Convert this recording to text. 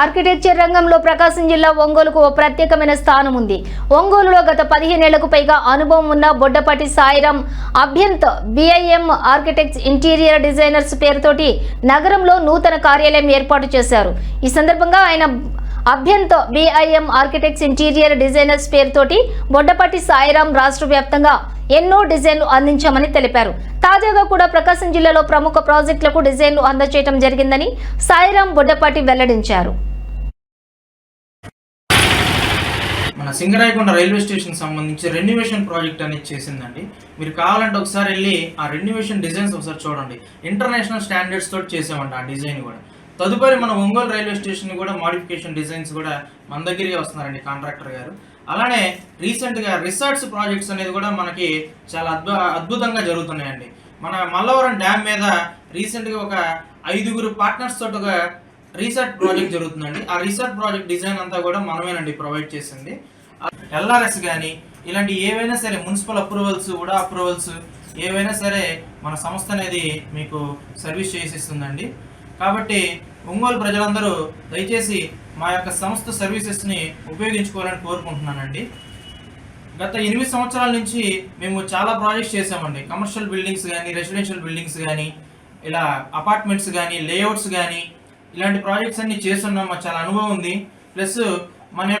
Architecture రంగంలో ప్రకాశం జిల్లా ఒంగోలుకు ఓ ప్రత్యేకమైన స్థానం ఉంది ఒంగోలులో గత పదిహేనేళ్ళకు పైగా అనుభవం ఉన్న Boddapati Sairam Abhyant BIM architects interior designers పేరుతోటి నగరంలో నూతన కార్యాలయం ఏర్పాటు చేశారు. ఈ సందర్భంగా ఆయన Abhyanta BIM architects interior designers పేరుతోటి బొడ్డపాటి సాయిరాం రాష్ట్ర వ్యాప్తంగా ఎన్నో డిజైన్లు అందించామని తెలిపారు. తాజాగా కూడా ప్రకాశం జిల్లాలో ప్రముఖ ప్రాజెక్టులకు డిజైన్లు అందజేయడం జరిగిందని సాయిరాం బొడ్డపాటి వెల్లడించారు. మన సింగరాయకొండ రైల్వే స్టేషన్ సంబంధించి రెన్యువేషన్ ప్రాజెక్ట్ అనేది చేసిందండి. మీరు కావాలంటే ఒకసారి వెళ్ళి ఆ రెన్యువేషన్ డిజైన్స్ ఒకసారి చూడండి. ఇంటర్నేషనల్ స్టాండర్డ్స్ తోటి చేసామంట ఆ డిజైన్ కూడా. తదుపరి మన ఒంగోలు రైల్వే స్టేషన్ కూడా మాడిఫికేషన్ డిజైన్స్ కూడా మన దగ్గరికి వస్తున్నారండి కాంట్రాక్టర్ గారు. అలానే రీసెంట్గా రిసార్ట్స్ ప్రాజెక్ట్స్ అనేది కూడా మనకి చాలా అద్భు అద్భుతంగా జరుగుతున్నాయండి. మన మల్లవరం డ్యామ్ మీద రీసెంట్గా ఒక ఐదుగురు పార్ట్నర్స్ తోటి ఒక రీసెర్చ్ ప్రాజెక్ట్ జరుగుతుందండి. ఆ రీసెర్చ్ ప్రాజెక్ట్ డిజైన్ అంతా కూడా మనమేనండి ప్రొవైడ్ చేసింది. ఎల్ఆర్ఎస్ కానీ ఇలాంటి ఏవైనా సరే మున్సిపల్ అప్రూవల్స్ కూడా అప్రూవల్స్ ఏవైనా సరే మన సంస్థ అనేది మీకు సర్వీస్ చేసిస్తుందండి. కాబట్టి ఒంగోలు ప్రజలందరూ దయచేసి మా యొక్క సంస్థ సర్వీసెస్ని ఉపయోగించుకోవాలని కోరుకుంటున్నానండి. గత ఎనిమిది సంవత్సరాల నుంచి మేము చాలా ప్రాజెక్ట్స్ చేసామండి కమర్షియల్ బిల్డింగ్స్ కానీ రెసిడెన్షియల్ బిల్డింగ్స్ కానీ ఇలా అపార్ట్మెంట్స్ కానీ లేఅవుట్స్ కానీ ఇలాంటి ప్రాజెక్ట్స్ అన్ని చేస్తున్నాం. మాకు చాలా అనుభవం ఉంది. ప్లస్ మన